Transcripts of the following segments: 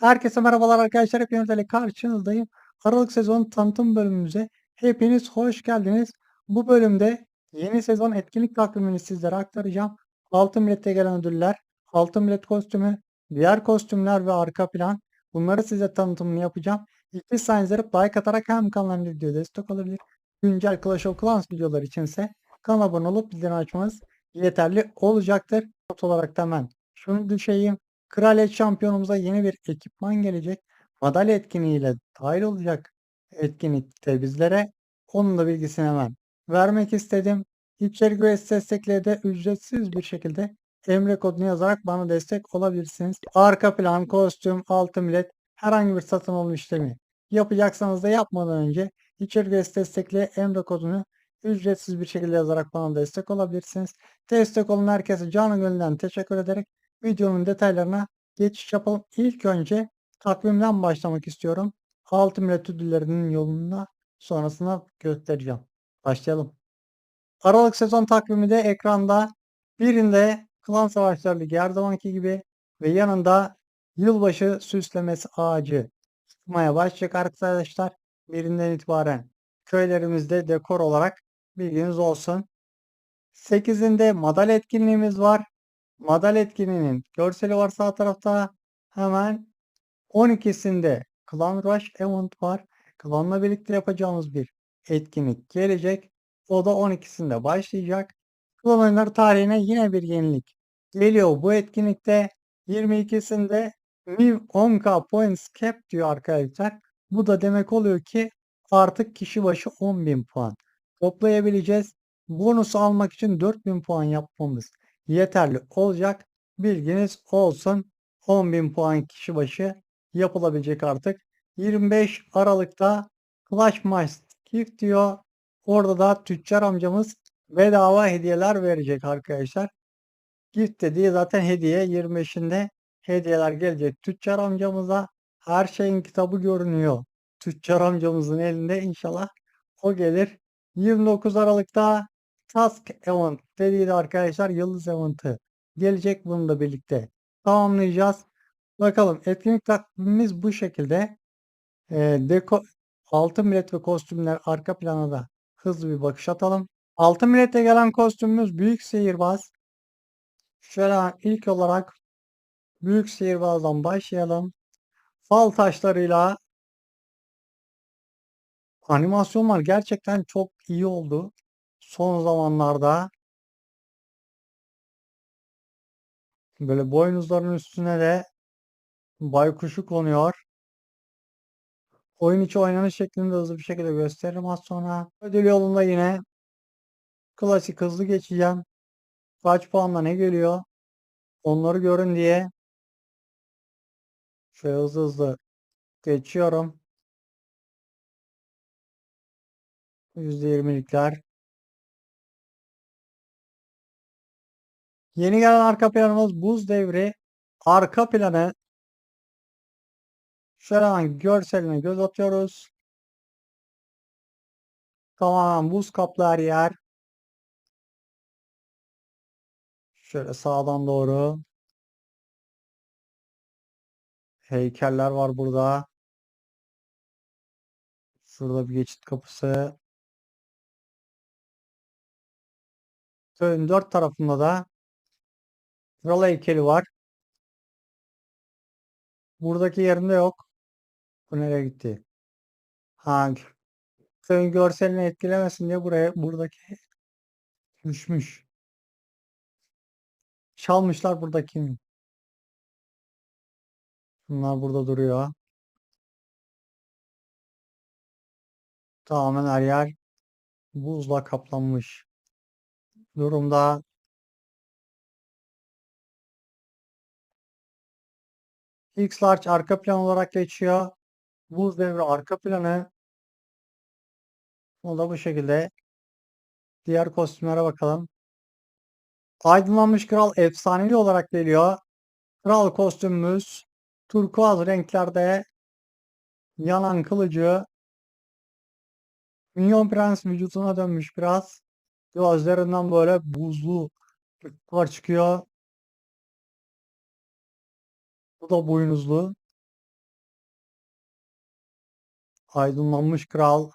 Herkese merhabalar arkadaşlar. Hepiniz ile karşınızdayım. Aralık sezon tanıtım bölümümüze hepiniz hoş geldiniz. Bu bölümde yeni sezon etkinlik takvimini sizlere aktaracağım. Altın millete gelen ödüller, altın millet kostümü, diğer kostümler ve arka plan. Bunları size tanıtımını yapacağım. İlk sayınızları like atarak hem kanalıma video destek olabilir. Güncel Clash of Clans videoları içinse kanala abone olup bildirim açmanız yeterli olacaktır. Not olarak da hemen şunu düşeyim. Kraliyet şampiyonumuza yeni bir ekipman gelecek. Madalya etkinliğiyle dahil olacak etkinlikte bizlere. Onun da bilgisini hemen vermek istedim. İçerik ve destekleri de ücretsiz bir şekilde Emre kodunu yazarak bana destek olabilirsiniz. Arka plan, kostüm, altı millet herhangi bir satın alım işlemi yapacaksanız da yapmadan önce içerik ve destekle Emre kodunu ücretsiz bir şekilde yazarak bana destek olabilirsiniz. Destek olun herkese canı gönülden teşekkür ederek videonun detaylarına geçiş yapalım. İlk önce takvimden başlamak istiyorum. Altı millet ödüllerinin yoluna sonrasında göstereceğim. Başlayalım. Aralık sezon takvimi de ekranda. Birinde Klan Savaşları Ligi her zamanki gibi ve yanında yılbaşı süslemesi ağacı çıkmaya başlayacak arkadaşlar. Birinden itibaren köylerimizde dekor olarak bilginiz olsun. 8'inde madalya etkinliğimiz var. Madalya etkinliğinin görseli var sağ tarafta. Hemen 12'sinde Clan Rush Event var. Klanla birlikte yapacağımız bir etkinlik gelecek. O da 12'sinde başlayacak. Klan oyunları tarihine yine bir yenilik geliyor. Bu etkinlikte 22'sinde New 10k points cap diyor arkadaşlar. Bu da demek oluyor ki artık kişi başı 10.000 puan toplayabileceğiz. Bonus almak için 4000 puan yapmamız yeterli olacak. Bilginiz olsun. 10.000 puan kişi başı yapılabilecek artık. 25 Aralık'ta Clash Master Gift diyor. Orada da tüccar amcamız bedava hediyeler verecek arkadaşlar. Gift dediği zaten hediye. 25'inde hediyeler gelecek. Tüccar amcamıza her şeyin kitabı görünüyor. Tüccar amcamızın elinde inşallah o gelir. 29 Aralık'ta Task Event dediği de arkadaşlar Yıldız Event'ı gelecek bununla birlikte tamamlayacağız. Bakalım etkinlik takvimimiz bu şekilde. Ee, deko altın millet ve kostümler arka plana da hızlı bir bakış atalım. Altın millete gelen kostümümüz Büyük Sihirbaz. Şöyle ilk olarak Büyük Sihirbaz'dan başlayalım. Fal taşlarıyla animasyonlar gerçekten çok iyi oldu. Son zamanlarda böyle boynuzların üstüne de baykuşu konuyor. Oyun içi oynanış şeklinde hızlı bir şekilde gösteririm az sonra. Ödül yolunda yine klasik hızlı geçeceğim. Kaç puanla ne geliyor? Onları görün diye şöyle hızlı hızlı geçiyorum. %20'likler. Yeni gelen arka planımız buz devri. Arka planı şöyle hemen görseline göz atıyoruz. Tamamen buz kaplı her yer. Şöyle sağdan doğru. Heykeller var burada. Şurada bir geçit kapısı. Köyün dört tarafında da kral heykeli var. Buradaki yerinde yok. Bu nereye gitti? Ha, köyün görselini etkilemesin diye buraya buradaki düşmüş. Çalmışlar buradakini. Bunlar burada duruyor. Tamamen her yer buzla kaplanmış durumda. X large arka plan olarak geçiyor. Buz devri arka planı. O da bu şekilde. Diğer kostümlere bakalım. Aydınlanmış Kral efsanevi olarak geliyor. Kral kostümümüz turkuaz renklerde yanan kılıcı Minyon Prens vücuduna dönmüş biraz. Gözlerinden böyle buzlu çıkıyor. Da boynuzlu. Aydınlanmış Kral.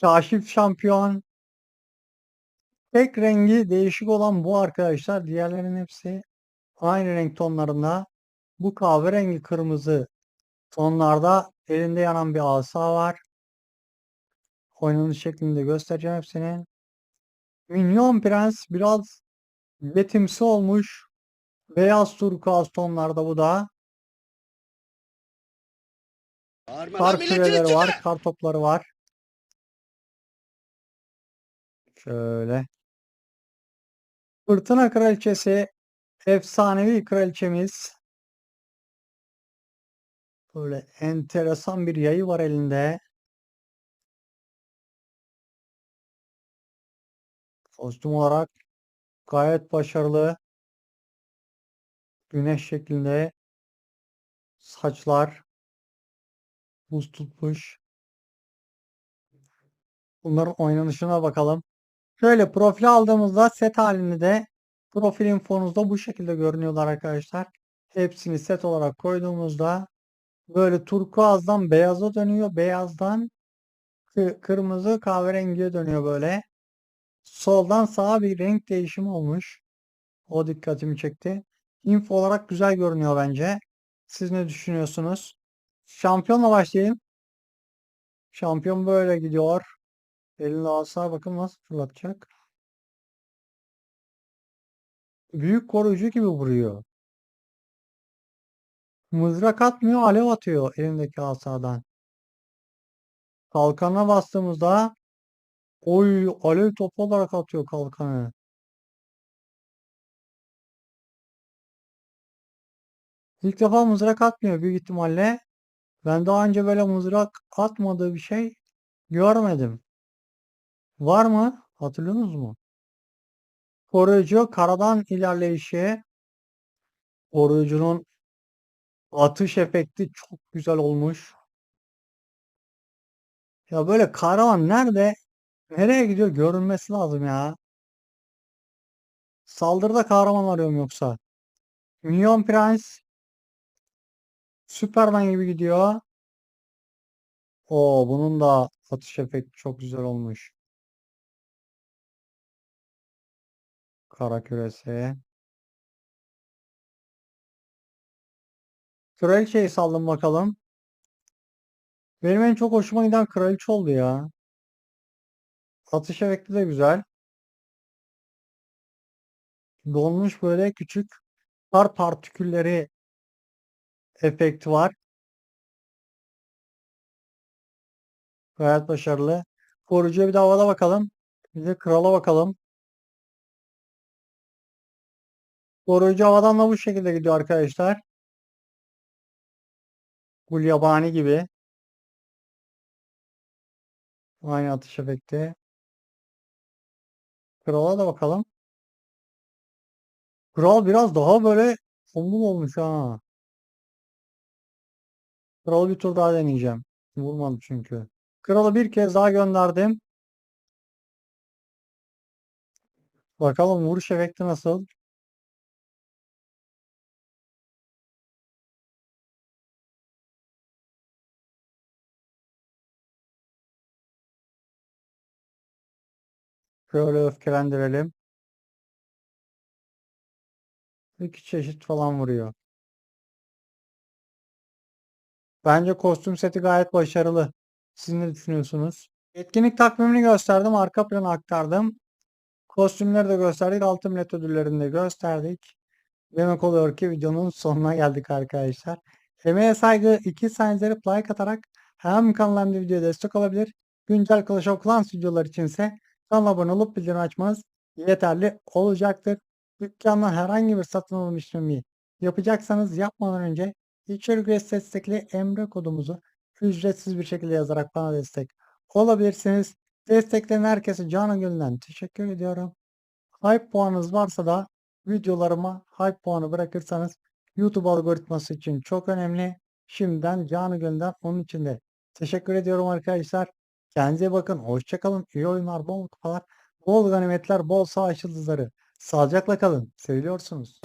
Kaşif Şampiyon. Tek rengi değişik olan bu arkadaşlar. Diğerlerinin hepsi aynı renk tonlarında. Bu kahverengi kırmızı tonlarda elinde yanan bir asa var. Oynanış şeklinde göstereceğim hepsini. Minyon Prens biraz betimsi olmuş. Beyaz turkuaz tonlarda bu da. Bağırma Kar küreleri var. Kar topları var. Şöyle. Fırtına Kraliçesi. Efsanevi kraliçemiz. Böyle enteresan bir yayı var elinde. Kostüm olarak gayet başarılı. Güneş şeklinde. Saçlar. Buz tutmuş. Bunların oynanışına bakalım. Şöyle profil aldığımızda set halinde de profil infonuzda bu şekilde görünüyorlar arkadaşlar. Hepsini set olarak koyduğumuzda böyle turkuazdan beyaza dönüyor. Beyazdan kı- kırmızı kahverengiye dönüyor böyle. Soldan sağa bir renk değişimi olmuş. O dikkatimi çekti. Info olarak güzel görünüyor bence. Siz ne düşünüyorsunuz? Şampiyonla başlayayım. Şampiyon böyle gidiyor. Elinde asa bakın nasıl fırlatacak. Büyük koruyucu gibi vuruyor. Mızrak atmıyor, alev atıyor elindeki asadan. Kalkana bastığımızda oy alev topu olarak atıyor kalkanı. İlk defa mızrak atmıyor büyük ihtimalle. Ben daha önce böyle mızrak atmadığı bir şey görmedim. Var mı? Hatırlıyorsunuz mu? Koruyucu karadan ilerleyişi. Koruyucunun atış efekti çok güzel olmuş. Ya böyle kahraman nerede? Nereye gidiyor? Görünmesi lazım ya. Saldırıda kahraman arıyorum yoksa. Minyon Prens. Superman gibi gidiyor. Oo bunun da atış efekti çok güzel olmuş. Kara küresi. Kraliçeyi saldım bakalım. Benim en çok hoşuma giden kraliçe oldu ya. Atış efekti de güzel. Dolmuş böyle küçük kar partikülleri efekti var. Gayet başarılı. Korucuya bir de havada bakalım. Bir de krala bakalım. Koruyucu havadan da bu şekilde gidiyor arkadaşlar. Gulyabani gibi. Aynı atış efekti. Krala da bakalım. Kral biraz daha böyle tombul olmuş ha. Kralı bir tur daha deneyeceğim. Vurmadı çünkü. Kralı bir kez daha gönderdim. Bakalım vuruş efekti nasıl? Şöyle öfkelendirelim. İki çeşit falan vuruyor. Bence kostüm seti gayet başarılı. Siz ne düşünüyorsunuz? Etkinlik takvimini gösterdim. Arka planı aktardım. Kostümleri de gösterdik. Altın millet ödüllerini de gösterdik. Demek oluyor ki videonun sonuna geldik arkadaşlar. Emeğe saygı 2 saniyede like atarak hem kanala hem de videoya destek olabilir. Güncel Clash of Clans videoları içinse kanala abone olup bildirim açmanız yeterli olacaktır. Dükkandan herhangi bir satın alım işlemi yapacaksanız yapmadan önce içerik destekli emre kodumuzu ücretsiz bir şekilde yazarak bana destek olabilirsiniz. Destekleyen herkese canı gönülden teşekkür ediyorum. Hype puanınız varsa da videolarıma hype puanı bırakırsanız YouTube algoritması için çok önemli. Şimdiden canı gönülden onun için de teşekkür ediyorum arkadaşlar. Kendinize bakın. Hoşçakalın. İyi oyunlar, bol kupalar, bol ganimetler, bol savaş yıldızları. Sağlıcakla kalın. Sayısınız.